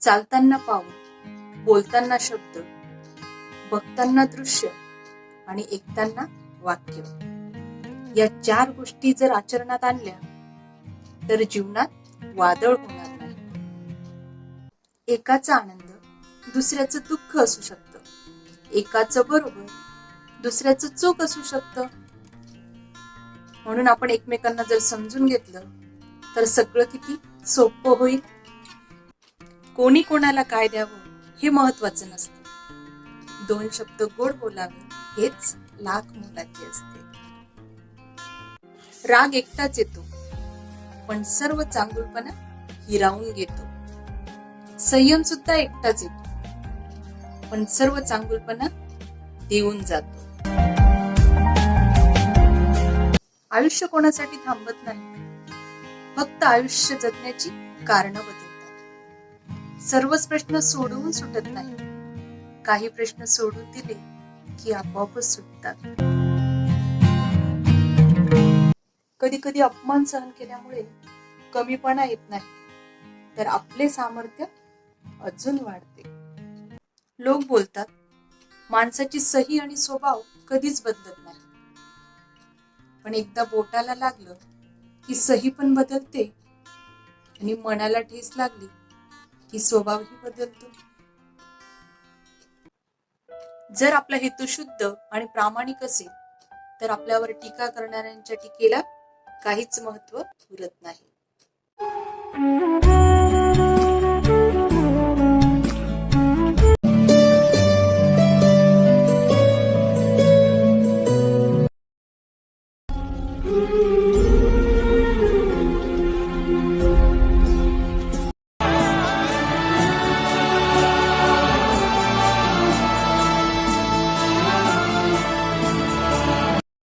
चालताना पाऊल बोलताना शब्द बघताना दृश्य आणि ऐकताना वाक्य. या चार गोष्टी जर आचरणात आणल्या तर जीवनात वादळ होणार नाही. एकाचा आनंद दुसऱ्याचं दुःख असू शकतं. एकाचं बरोबर दुसऱ्याचं चूक असू शकतं. म्हणून आपण एकमेकांना जर समजून घेतलं तर सगळं किती सोपं होईल? कोणी कोणाला काय द्यावं हे महत्वाचं नसतं. दोन शब्द गोड बोलावे हेच लाख मोलाचे असते. राग एकटाच येतो पण सर्व चांगुलपणा हिरावून घेतो. संयम सुद्धा एकटाच येतो पण सर्व चांगुलपणा देऊन जातो. आयुष्य कोणासाठी थांबत नाही फक्त आयुष्य जगण्याची कारण बदल सर्वच प्रश्न सोडवून सुटत नाही. काही प्रश्न सोडून दिले की आपोआपच सुटतात. कधी कधी अपमान सहन केल्यामुळे कमीपणा येत नाही. तर आपले सामर्थ्य अजून वाढते. लोक बोलतात माणसाची सही आणि स्वभाव कधीच बदलत नाही. पण एकदा बोटाला लागलं की सही पण बदलते आणि मनाला ठेस लागली की स्वभावही बदलतो. जर आपला हेतू शुद्ध आणि प्रामाणिक असेल तर आपल्यावर टीका करणाऱ्यांच्या टीकेला काहीच महत्त्व उरत नाही.